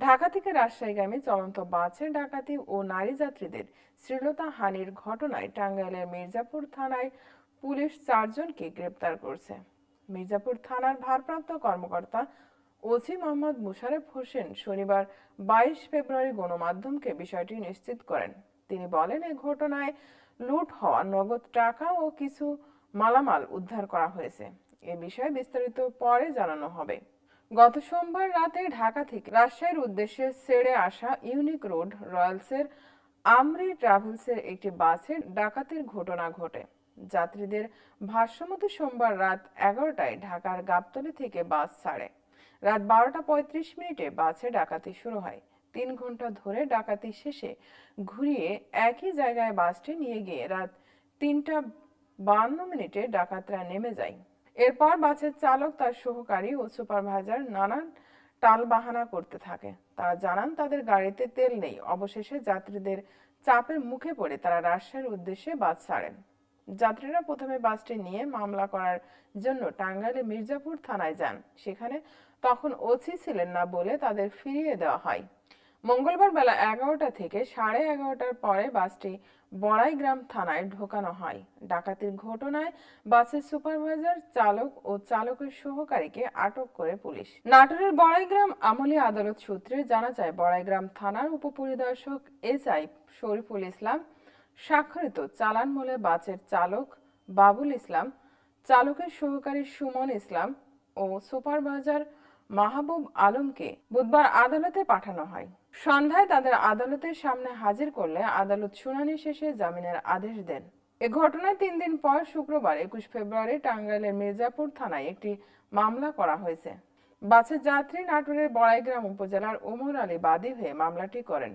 ঢাকা থেকে রাজশাহীগামী চলন্ত বাসে ডাকাতি ও নারী যাত্রীদের শ্লীলতা হানির ঘটনায় টাঙ্গাইলের মির্জাপুর থানায় পুলিশ চারজনকে গ্রেপ্তার করছে। মির্জাপুর থানার ভারপ্রাপ্ত কর্মকর্তা ওসি মোহাম্মদ মুশারফ হোসেন শনিবার বাইশ ফেব্রুয়ারি গণমাধ্যমকে বিষয়টি নিশ্চিত করেন। তিনি বলেন এই ঘটনায় লুট হওয়া, নগদ টাকা ও কিছু মালামাল উদ্ধার করা হয়েছে। এ বিষয়ে বিস্তারিত পরে জানানো হবে। গত সোমবার রাতে ঢাকা থেকে রাজশাহীর উদ্দেশ্যে ছেড়ে আসা ইউনিক রোড রয়্যালসের আমরি ট্রাভেলসের একটি বাসে ডাকাতির ঘটনা ঘটে। যাত্রীদের ভাষ্যমতে সোমবার রাত এগারোটায় ঢাকার গাবতলী থেকে বাস ছাড়ে। রাত বারোটা পঁয়ত্রিশ মিনিটে বাসে ডাকাতি শুরু হয়। তিন ঘণ্টা ধরে ডাকাতি শেষে ঘুরিয়ে একই জায়গায় বাসটি নিয়ে গিয়ে রাত তিনটা বান্ন মিনিটে ডাকাতরা নেমে যায়। এরপর বাসের চালক তার সহকারী ও সুপারভাইজার নানান টালবাহানা করতে থাকে। তারা জানান, তাদের গাড়িতে তেল নেই। অবশেষে যাত্রীদের চাপের মুখে পড়ে তারা রাজশাহীর উদ্দেশ্যে বাস ছাড়েন। যাত্রীরা প্রথমে বাসটি নিয়ে মামলা করার জন্য টাঙ্গাইলে মির্জাপুর থানায় যান। সেখানে তখন ওসি ছিলেন না বলে তাদের ফিরিয়ে দেওয়া হয়। মঙ্গলবার বেলা এগারোটা থেকে সাড়ে এগারোটার পরে বাসটি বড়াইগ্রাম থানায় ঢোকানো হয়। ডাকাতির ঘটনায় বাসের সুপারভাইজার, চালক ও চালকের সহকারীকে আটক করে পুলিশ। নাটোরের বড়াইগ্রাম আমলি আদালত সূত্রে জানা যায়, বড়াইগ্রাম থানার উপপরিদর্শক এসআই শরীফুল ইসলাম স্বাক্ষরিত চালান মূলে বাসের চালক বাবুল ইসলাম, চালকের সহকারী সুমন ইসলাম ও সুপারভাইজার মাহবুব আলমকে বুধবার আদালতে পাঠানো হয়। সন্ধ্যায় তাদের আদালতের সামনে হাজির করলে আদালত শুনানি শেষে জামিনের আদেশ দেন। এ ঘটনায় তিন দিন পর শুক্রবার একুশ ফেব্রুয়ারি টাঙ্গাইলের মির্জাপুর থানায় একটি মামলা করা হয়েছে। বাসের যাত্রী নাটোরের বড়াইগ্রাম উপজেলার ওমর আলী বাদী হয়ে মামলাটি করেন।